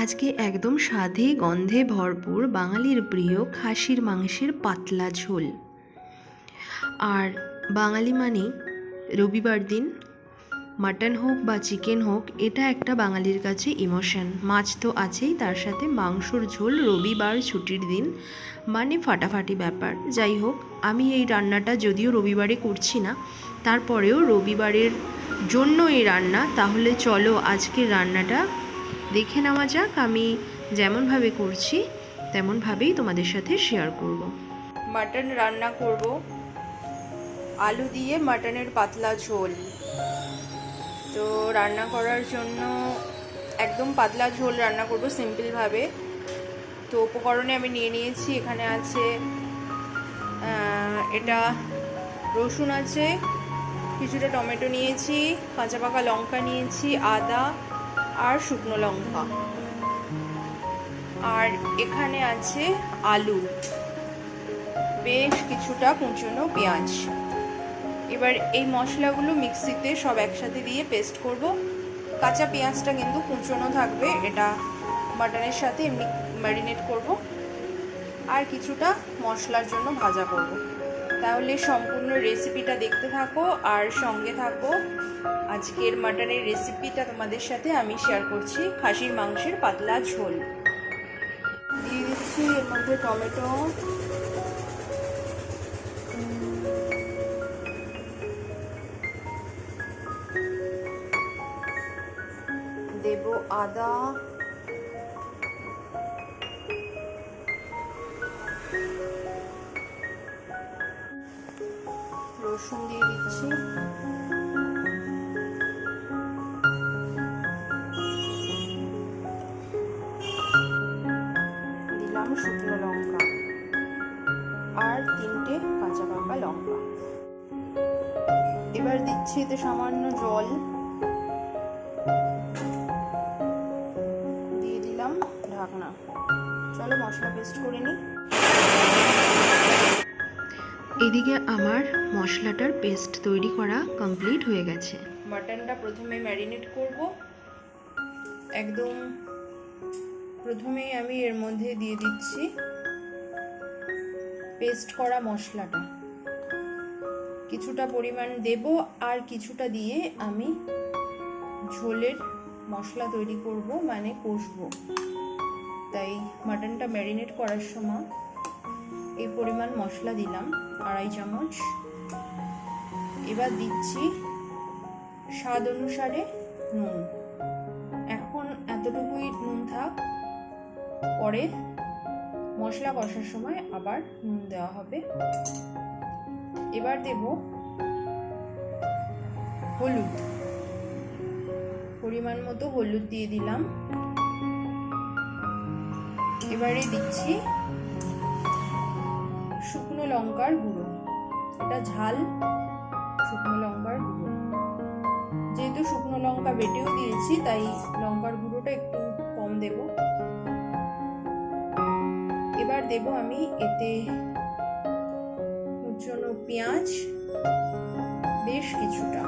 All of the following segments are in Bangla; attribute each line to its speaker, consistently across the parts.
Speaker 1: আজকে একদম স্বাদে গন্ধে ভরপুর বাঙালির প্রিয় খাসির মাংসের পাতলা ঝোল। আর বাঙালি মানে রবিবার দিন, মাটন হোক বা চিকেন হোক, এটা একটা বাঙালির কাছে ইমোশন। মাছ তো আছেই, তার সাথে মাংসর ঝোল রবিবার ছুটির দিন মানে ফাটাফাটি ব্যাপার। যাই হোক, আমি এই রান্নাটা যদিও রবিবারে করছি না, তারপরেও রবিবারের জন্য এই রান্না, তাহলে চলো আজকের রান্নাটা দেখে নেওয়া যাক, আমি যেমনভাবে করছি, তেমনভাবেই তোমাদের সাথে শেয়ার করব।
Speaker 2: মাটন রান্না করব। আলু দিয়ে মাটনের পাতলা ঝোল। তো রান্না করার জন্য একদম পাতলা ঝোল রান্না করব সিম্পলভাবে। তো উপকরণে আমি নিয়ে নিয়েছি, এখানে আছে এটা রসুন আছে, কিছুটা টমেটো নিয়েছি, কাঁচা পাকা লঙ্কা নিয়েছি, আদা আর শুকনো লঙ্কা। আর এখানে আছে আলু। বেশ কিছুটা কুচনো পেঁয়াজ। এবার এই মশলাগুলো মিক্সিতে সব একসাথে দিয়ে পেস্ট করব। কাঁচা পেঁয়াজটা কিন্তু কুচনো থাকবে, এটা মাটনের সাথে এমনি ম্যারিনেট করব। আর কিছুটা মশলার জন্য ভাজা করব। তাহলে সম্পূর্ণ রেসিপিটা দেখতে থাকো আর সঙ্গে থাকো। আজকের মাটনের রেসিপিটা তোমাদের সাথে আমি শেয়ার করছি। খাসির মাংসের পাতলা ঝোল। দিয়ে দিচ্ছি এর মধ্যে টমেটো। দেব আদা। রসুন দিয়ে দিচ্ছি। দিলাম শুকনো লঙ্কা। আর তিনটে কাঁচা পাকা লঙ্কা। এবার দিচ্ছি এতে সামান্য জল। দিয়ে দিলাম ঢাকনা। চলো মশলা পেস্ট করে নিই।
Speaker 1: এদিকে আমার মশলাটার পেস্ট তৈরি করা কমপ্লিট হয়ে গেছে।
Speaker 2: মাটনটা প্রথমে ম্যারিনেট করব। একদম প্রথমেই আমি এর মধ্যে দিয়ে দিচ্ছি পেস্ট করা মশলাটা। কিছুটা পরিমাণ দেব আর কিছুটা দিয়ে আমি ঝোলের মশলা তৈরি করব মানে কষবো। তাই মাটনটা ম্যারিনেট করার সময় এই পরিমাণ মশলা দিলাম, আড়াই চামচ। এবার দিচ্ছি স্বাদ অনুসারে নুন। এখন এতটুকুই নুন থাক, পরে মশলা কষার সময় আবার নুন দেওয়া হবে। এবার দেব হলুদ। পরিমাণ মতো হলুদ দিয়ে দিলাম। এবারে দিচ্ছি লঙ্কার গুঁড়ো। এটা ঝাল, শুকনো লঙ্কার গুঁড়ো। যেহেতু শুকনো লঙ্কা বেটেও দিয়েছি, তাই লঙ্কার গুঁড়োটা একটু কম দেব। এবার দেব আমি এতে কুচনো পেঁয়াজ, বেশ কিছুটা।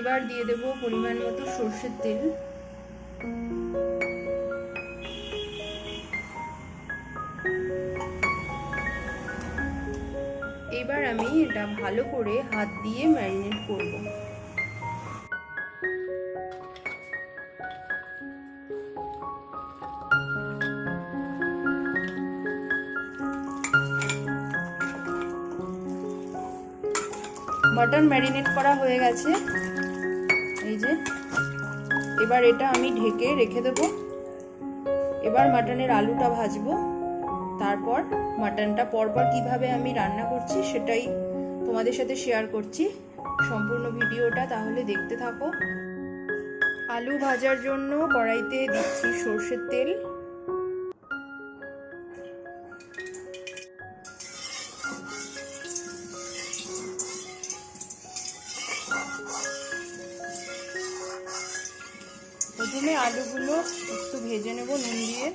Speaker 2: এবার দিয়ে দেব পরিমাণ মতো সর্ষের তেল। এবার আমি এটা ভালো করে হাত দিয়ে ম্যারিনেট করব। মাটন ম্যারিনেট করা হয়ে গেছে। যে এবার এটা আমি ঢেকে রেখে দেব। এবার মাটনের আলুটা ভাজবো। তারপর মাটনটা পরপর কীভাবে আমি রান্না করছি সেটাই তোমাদের সাথে শেয়ার করছি। সম্পূর্ণ ভিডিওটা তাহলে দেখতে থাকো। আলু ভাজার জন্য কড়াইতে দিচ্ছি সর্ষের তেল। ভেজে নেব নুন দিয়ে।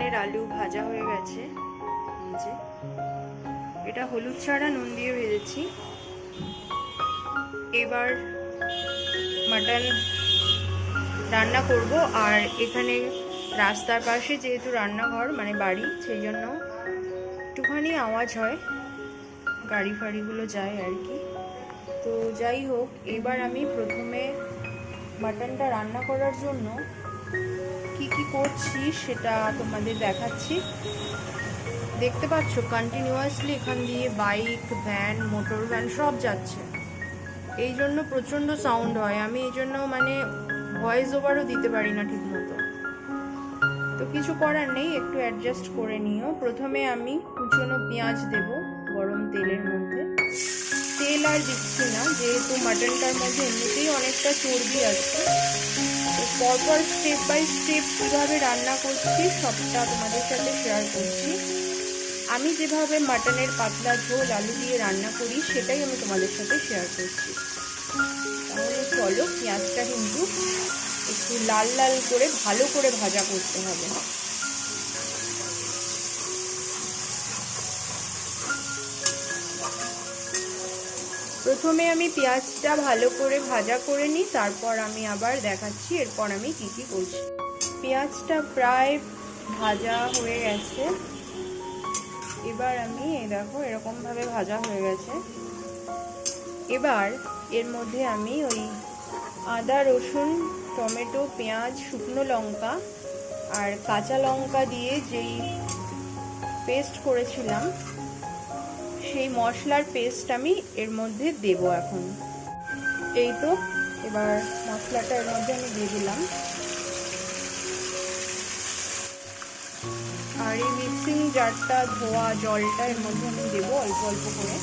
Speaker 2: মাটনের আলু ভাজা হয়ে গেছে। এটা হলুদ ছাড়া নুন দিয়ে ভেজেছি। এবার মাটন রান্না করব। আর এখানে রাস্তার পাশে যেহেতু রান্নাঘর মানে বাড়ি, সেই জন্য একটুখানি আওয়াজ হয়। গাড়ি ফাড়িগুলো যায় আর কি। তো যাই হোক, এবার আমি প্রথমে মাটনটা রান্না করার জন্য কি করছি সেটা তোমাদের দেখাচ্ছি। দেখতে পাচ্ছ কন্টিনিউয়াসলি এখান দিয়ে বাইক ভ্যান মোটর ভ্যান সব যাচ্ছে। এই জন্য প্রচণ্ড সাউন্ড হয়। আমি এই জন্য মানে ভয়েস ওভারও দিতে পারি না ঠিক মতো তো কিছু করার নেই, একটু অ্যাডজাস্ট করে নিও। প্রথমে আমি কুচনো পেঁয়াজ দেব গরম তেলের মধ্যে। তেল আর দিচ্ছি না, যেহেতু মাটনটার মধ্যে এমনিতেই অনেকটা চর্বি আছে। পরপর স্টেপ বাই স্টেপ কীভাবে রান্না করছি, সবটা তোমাদের সাথে শেয়ার করছি। আমি যেভাবে মাটনের পাতলা ঝোল, আলু দিয়ে রান্না করি, সেটাই আমি তোমাদের সাথে শেয়ার করছি। তাহলে চলো, পেঁয়াজটা কিন্তু একটু লাল লাল করে, ভালো করে ভাজা করতে হবে। প্রথমে আমি পেঁয়াজটা ভালো করে ভাজা করে নিই, তারপর আমি আবার দেখাচ্ছি, এরপর আমি কি কি করছি। পেঁয়াজটা প্রায় ভাজা হয়ে গেছে। এবার আমি দেখো, এরকমভাবে ভাজা হয়ে গেছে। এবার এর মধ্যে আমি ওই আদা, রসুন, টমেটো, পেঁয়াজ, শুকনো লঙ্কা আর কাঁচা লঙ্কা দিয়ে যেই পেস্ট করেছিলাম সেই মশলার পেস্ট আমি এর মধ্যে দেব এখন। এই তো, এবার মশলাটা এর মধ্যে আমি দিয়ে দিলাম। আর এই মিক্সিং জারটা ধোয়া জলটা এর মধ্যে আমি দেবো অল্প অল্প করে।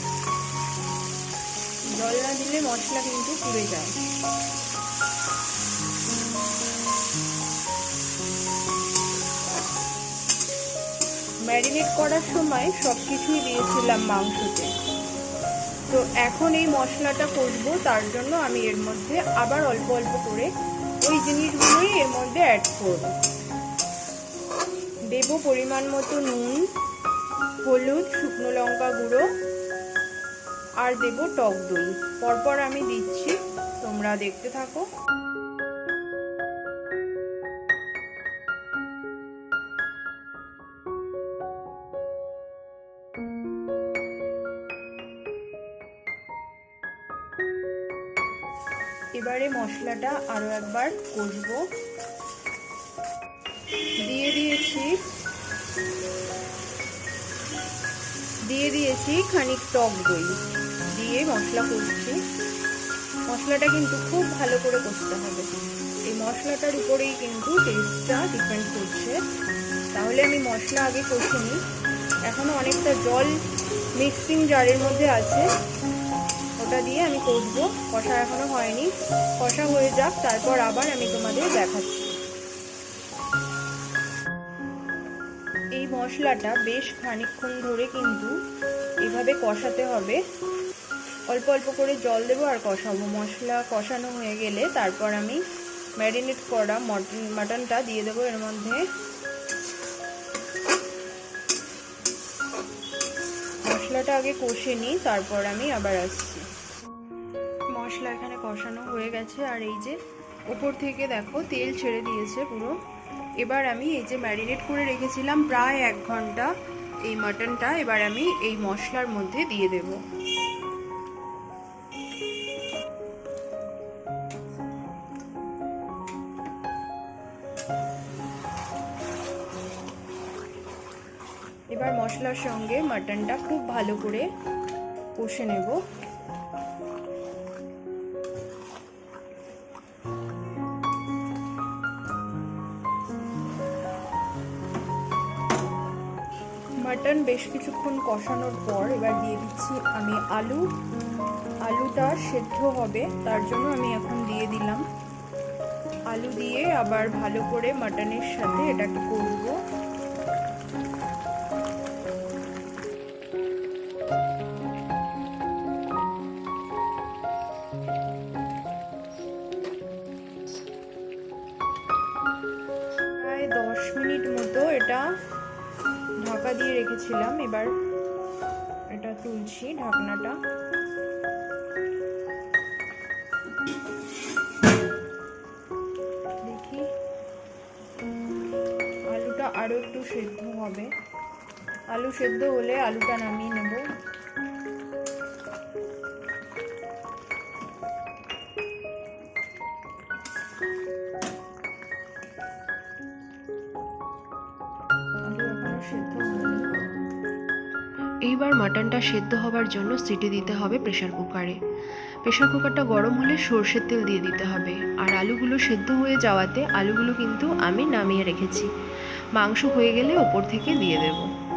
Speaker 2: জল না দিলে মশলা কিন্তু পুড়ে যায়। ম্যারিনেট করার সময় সব কিছুই দিয়েছিলাম মাংসতে। তো এখন এই মশলাটা কষবো, তার জন্য আমি এর মধ্যে আবার অল্প অল্প করে ওই জিনিসগুলোই এর মধ্যে অ্যাড করব। দেব পরিমাণ মতো নুন, হলুদ, শুকনো লঙ্কা গুঁড়ো আর দেব টক দই। পরপর আমি দিচ্ছি, তোমরা দেখতে থাকো। এবারে মশলাটা আরও একবার কষবো। দিয়ে দিয়েছি দিয়ে দিয়েছি খানিক টক দই। দিয়ে মশলা কষছি। মশলাটা কিন্তু খুব ভালো করে কষতে হবে। এই মশলাটার উপরেই কিন্তু টেস্টটা ডিপেন্ড করছে। তাহলে আমি মশলা আগে কষিনি। এখনও অনেকটা জল মিক্সিং জারের মধ্যে আছে। ওটা দিয়ে আমি কষবো। কষা এখনও হয়নি। কষা হয়ে যাক, তারপর আবার আমি তোমাদের দেখাচ্ছি। এই মশলাটা বেশ খানিকক্ষণ ধরে কিন্তু এভাবে কষাতে হবে। অল্প অল্প করে জল দেবো আর কষাবো। মশলা কষানো হয়ে গেলে তারপর আমি ম্যারিনেট করা মটন, মাটনটা দিয়ে দেবো এর মধ্যে। মশলাটা আগে কষে নিই, তারপর আমি আবার আসছি। মশলা এখানে কষানো হয়ে গেছে, আর এই যে ওপর থেকে দেখো তেল ছেড়ে দিয়েছে পুরো। এবার আমি এই যে ম্যারিনেট করে রেখেছিলাম প্রায় এক ঘণ্টা এই মাটনটা, এবার আমি এই মশলার মধ্যে দিয়ে দেব। এবার মশলার সঙ্গে মাটনটা খুব ভালো করে কষে নেব। বেশ কিছুক্ষণ কষানোর পর এবার দিয়ে দিচ্ছি আমি আলু। আলুটা সেদ্ধ হবে, তার জন্য আমি এখন দিয়ে দিলাম। আলু দিয়ে আবার ভালো করে মাটনের সাথে এটাকে করব। এবার এটা তুলছি ঢাকনাটা। দেখি আলুটা আরও একটু সেদ্ধ হবে। আলু সেদ্ধ হলে আলুটা নামিয়ে নেব। আলু এখনও সেদ্ধ
Speaker 1: এইবার মাটনটা সেদ্ধ হবার জন্য সিটি দিতে হবে প্রেশার কুকারে। প্রেশার কুকারটা গরম হলে সর্ষের তেল দিয়ে দিতে হবে। আর আলুগুলো সেদ্ধ হয়ে যাওয়াতে আলুগুলো কিন্তু আমি নামিয়ে রেখেছি। মাংস হয়ে গেলে ওপর থেকে দিয়ে দেব।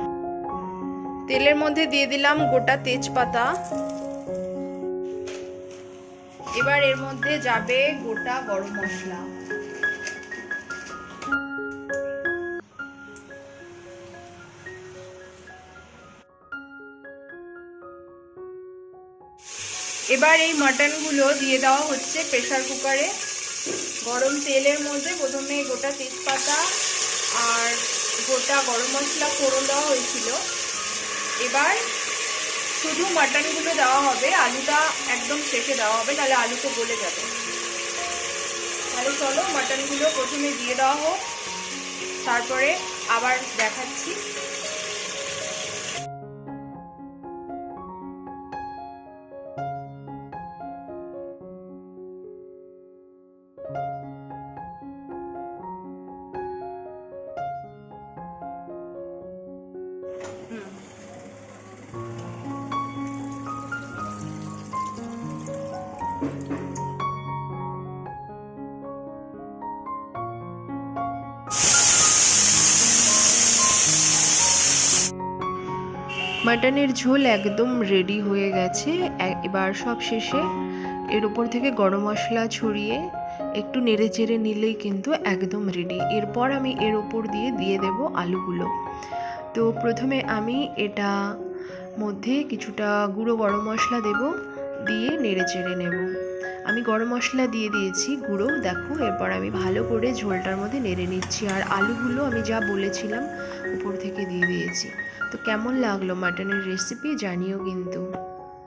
Speaker 2: তেলের মধ্যে দিয়ে দিলাম গোটা তেজপাতা। এবার এর মধ্যে যাবে গোটা গরম মশলা। এবার এই মাটনগুলো দিয়ে দেওয়া হচ্ছে প্রেশার কুকারে গরম তেলের মধ্যে প্রথমে গোটা তেজপাতা আর গোটা গরম মশলা ফোড়ন দেওয়া হয়েছিল। এবার শুধু মাটনগুলো দেওয়া হবে, আলুটা একদম শেষে দেওয়া হবে তাহলে আলু তো গলে যাবে। তাহলে চলো মাটনগুলো প্রথমে দিয়ে দেওয়া হোক। তারপরে আবার দেখাচ্ছি।
Speaker 1: মাটনের ঝোল একদম রেডি হয়ে গেছে। এবার সব শেষে এর উপর থেকে গরম মশলা ছড়িয়ে একটু নেড়ে চেড়ে নিলেই কিন্তু একদম রেডি এরপর আমি এর ওপর দিয়ে দিয়ে দেব আলুগুলো। তো প্রথমে আমি এটা মধ্যে কিছুটা গুঁড়ো গরম মশলা দেব, দিয়ে নেড়ে চেড়ে নেব। আমি গরম মশলা দিয়ে দিয়েছি গুঁড়ো, দেখো, এরপর আমি ভালো করে ঝোলটার মধ্যে নেড়ে নিচ্ছি। আর আলুগুলো আমি যা বলেছিলাম, উপর থেকে দিয়ে দিয়েছি। তো কেমন লাগল মাটনের রেসিপি জানিও কিন্তু।